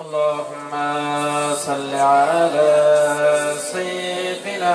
اللهم صل على سيدنا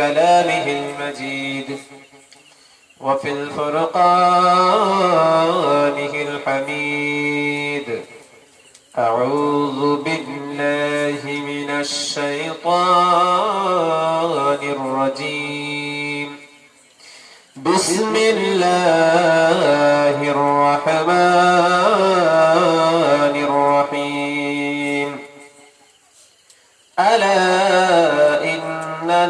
كلامه المجيد وفي الفرقانه الحميد. أعوذ بالله من الشيطان الرجيم. بسم الله الرحمن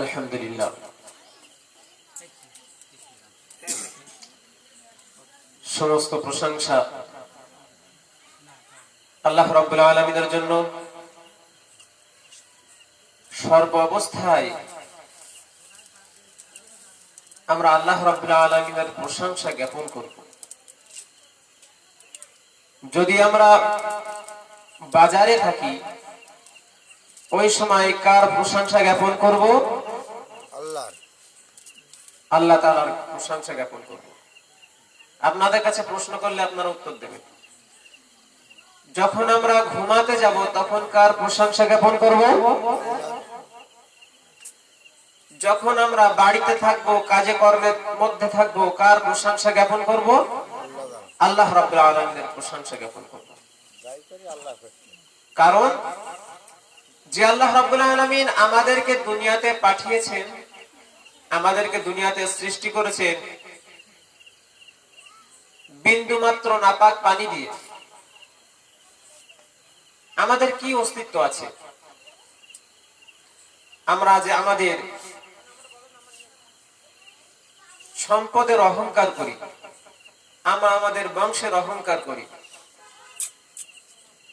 আলহামদুলিল্লাহ। সমস্ত প্রশংসা আল্লাহ রব্বুল্লাহ আলমিনের জন্য। সর্ব অবস্থায় আমরা আল্লাহ রব্বুল্লাহ আলমিনের প্রশংসা জ্ঞাপন করব। যদি আমরা বাজারে থাকি, ওই সময় কার প্রশংসা জ্ঞাপন করব? আল্লাহ তাআলার প্রশংসা জ্ঞাপন করব। আপনাদের কাছে প্রশ্ন করলে আপনারা উত্তর দেবেন। যখন আমরা ঘুমাতে যাব, তখন কার প্রশংসা জ্ঞাপন করব? যখন আমরা বাড়িতে থাকব, কাজে কর্মের মধ্যে থাকব, কার প্রশংসা জ্ঞাপন করব? আল্লাহ আলামিনের প্রশংসা জ্ঞাপন করব। কারণ, যে আল্লাহ রাব্বুল আলামিন আমাদেরকে দুনিয়াতে পাঠিয়েছেন আমাদেরকে দুনিয়াতে সৃষ্টি করেছেন বিন্দু মাত্র নাপাক পানি দিয়ে। আমাদের কি অস্তিত্ব আছে? আমরা যে আমাদের সম্পদের অহংকার করি, আমরা আমাদের বংশের অহংকার করি,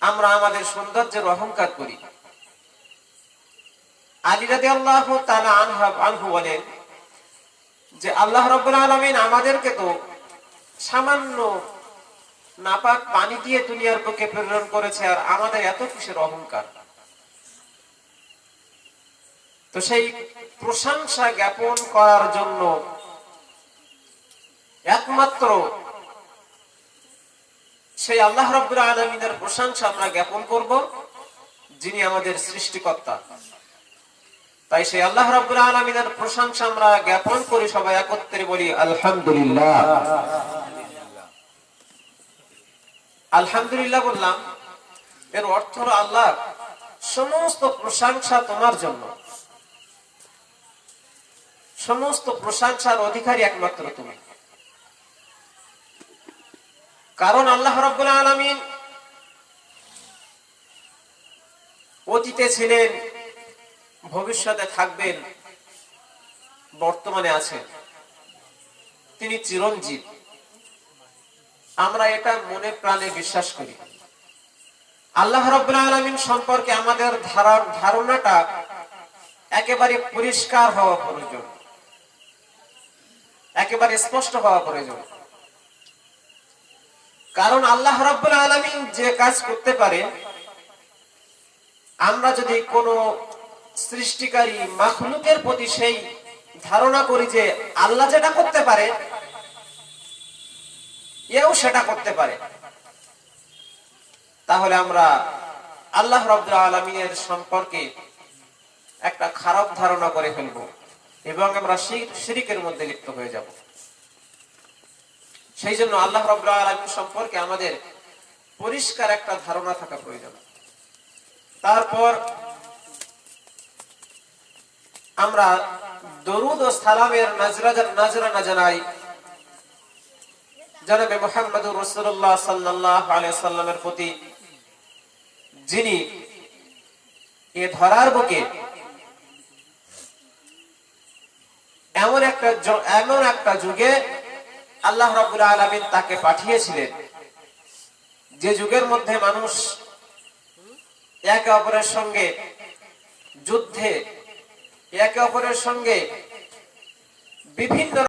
আমরা আমাদের সৌন্দর্যের অহংকার করি। আলী আল্লাহ তালা আনহা আনহু বলেন যে আল্লাহ রব্বুল আলমিন আমাদেরকে তো সামান্য নাপাক পানি দিয়ে দুনিয়ার পক্ষে প্রেরণ করেছে আর আমাদের এত কিসের অহংকার। তো সেই প্রশংসা জ্ঞাপন করার জন্য একমাত্র সেই আল্লাহ রব্বুল আলমিনের প্রশংসা আমরা জ্ঞাপন করব, যিনি আমাদের সৃষ্টিকর্তা। তাই সেই আল্লাহ রাব্বুল আলামিনের প্রশংসা আমরা জ্ঞাপন করি সবাই একত্রে বলি, আলহামদুলিল্লাহ। আলহামদুলিল্লাহ বললাম, এর অর্থ হলো আল্লাহ সমস্ত প্রশংসা তোমার জন্য। সমস্ত প্রশংসার অধিকারী একমাত্র তুমি। কারণ আল্লাহ রাব্বুল আলামিন অতীতে ছিলেন ভবিষ্যতে থাকবেন, বর্তমানে আছেন। তিনি চিরঞ্জীব। আমরা এটা মনে প্রাণে বিশ্বাস করি। আল্লাহ আলামিন সম্পর্কে আমাদের ধারা- ধারণাটা একেবারে পরিষ্কার হওয়া প্রয়োজন। একেবারে স্পষ্ট হওয়া প্রয়োজন। কারণ আল্লাহ রাব্বুল আলামিন যে কাজ করতে পারে আমরা যদি কোনো সৃষ্টিকারী মাখলুকের প্রতি সেই ধারণা করি যে আল্লাহ যেটা করতে পারে, এও সেটা করতে পারে। তাহলে আমরা আল্লাহ রব্দুল আলমিনের সম্পর্কে একটা খারাপ ধারণা করে ফেলব এবং আমরা শিরিকের মধ্যে লিপ্ত হয়ে যাব। সেই জন্য আল্লাহ রব্দুল আলমিন সম্পর্কে আমাদের পরিষ্কার একটা ধারণা থাকা প্রয়োজন। তারপর আমরা দরুদ ও সালামের নাজরা- নাজরানা জানাই। জনাবে মোহাম্মদুর রসুল্লাহ সাল্লাহ সাল্লামের প্রতি, যিনি এ ধরার বুকে এমন একটা এমন একটা যুগে আল্লাহ রাবুল আলমিন তাকে পাঠিয়েছিলেন। যে যুগের মধ্যে মানুষ একে অপরের সঙ্গে যুদ্ধে একে অপরের সঙ্গে বিভিন্ন